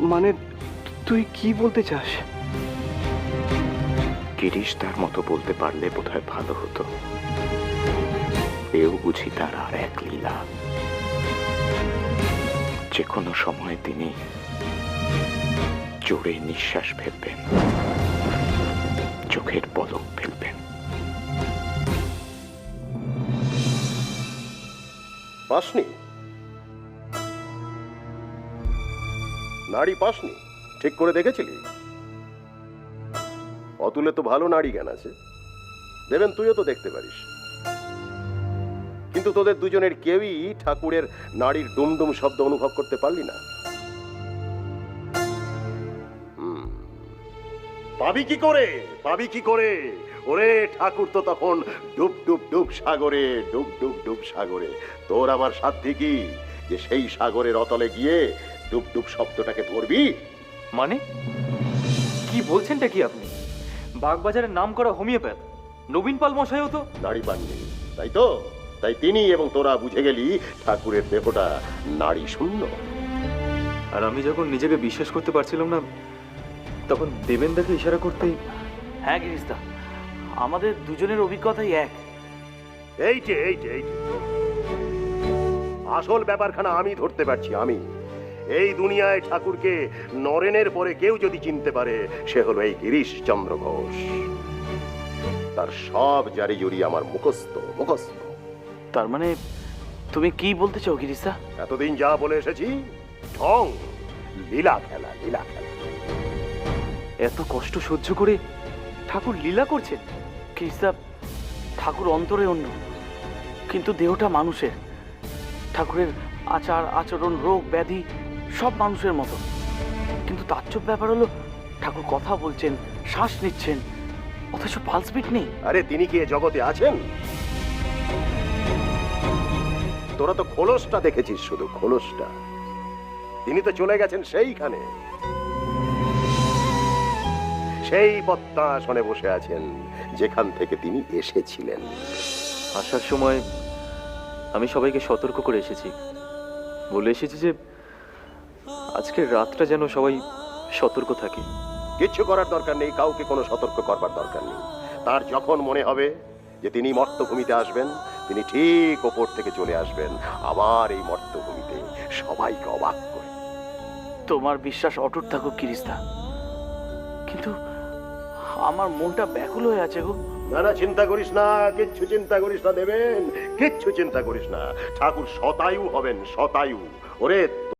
মানে তুই কি বলতে চাস? গিরিশ তার মতো বলতে পারলে বোধহয় ভালো হতো। এও বুঝি তার আর এক লীলা। যে কোনো সময় তিনি জোরে নিঃশ্বাস ফেলবেন চোখের পলক ফেলবেন। পাসনি নাড়ি পাসনি, ঠিক করে দেখেছিলি? অতুলে তো ভালো নাড়ি জ্ঞান আছে। দেবেন, তুইও তো দেখতে পারিস। কিন্তু তোদের দুজনের কেউই ঠাকুরের নাড়ির ডুমডুম শব্দ অনুভব করতে পারলি না। পাবি কি করে? পাবি কি করে? ওরে ঠাকুর তো তখন ডুব ডুব ডুব সাগরে, ডুব ডুব ডুব সাগরে। তোর আমার সাধ্যি কি? যে সেই সাগরের অতলে গিয়ে ডুব ডুব শব্দটাকে ধরবি? মানে? কি বলছেনটা কি আপনি? বাগবাজারের নাম করা হোমিওপ্যাথ। নবীন পাল মশাইও তো? নাড়ি পাননি তাই তো? তাই তিনি এবং তোরা বুঝে গেলি ঠাকুরের দেহটা নারী শূন্য। আর আমি যখন নিজেকে বিশ্বাস করতে পারছিলাম না তখন দেবেনদাকে ইশারা করতেই হ্যাঁ গিরিশদা আমাদের দুজনের অভিজ্ঞতাই এক। এই যে এই যে এই যে। আসল ব্যাপারখানা আমি ধরতে পারছি আমি। এই দুনিয়ায় ঠাকুরকে নরেনের পরে কেউ যদি চিনতে পারে সে হলো এই গিরিশ চন্দ্র ঘোষ। তার সব জারি জুরি আমার মুখস্থ মুখস্থ। তার মানে তুমি কি বলতে চাও গিরিশদা এতদিন যা বলে এসেছি ঢং লীলা খেলা লীলা খেলা। এত কষ্ট সহ্য করে ঠাকুর লীলা করছেন? গিরিশদা ঠাকুর অন্তরে অন্য কিন্তু দেহটা মানুষের। ঠাকুরের আচার আচরণ রোগ ব্যাধি সব মানুষের মতো। কিন্তু তাজ্জব ব্যাপার হলো ঠাকুর কথা বলছেন শ্বাস নিচ্ছেন অথচ পালস বিট নেই। আরে তিনি কি এ জগতে আছেন? তোরা তো খোলসটা দেখেছিস শুধু খোলসটা। তিনি তো চলে গেছেন সেইখানে। সেই পদ্মাসনে বসে আছেন যেখান থেকে তিনি এসেছিলেন। আসার সময় আমি সবাইকে সতর্ক করে এসেছি। বলে এসেছি যে আজকের রাতটা যেন সবাই সতর্ক থাকে। কিচ্ছু করার দরকার নেই কাউকে কোনো সতর্ক করবার দরকার নেই। তার যখন মনে হবে যে তিনি মর্তভূমিতে আসবেন তিনি ঠিক ওপর থেকে চলে আসবেন আবার এই মর্তভূমিতে সবাইকে অবাক করে। তোমার বিশ্বাস অটুট থাকুক কিরিস্তা। কিন্তু আমার মনটা ব্যাকুল হয়ে আছে গো। না না চিন্তা করিস না কিচ্ছু চিন্তা করিস না দেবেন। কিচ্ছু চিন্তা করিস না। ঠাকুর শতায়ু হবেন শতায়ু ওরে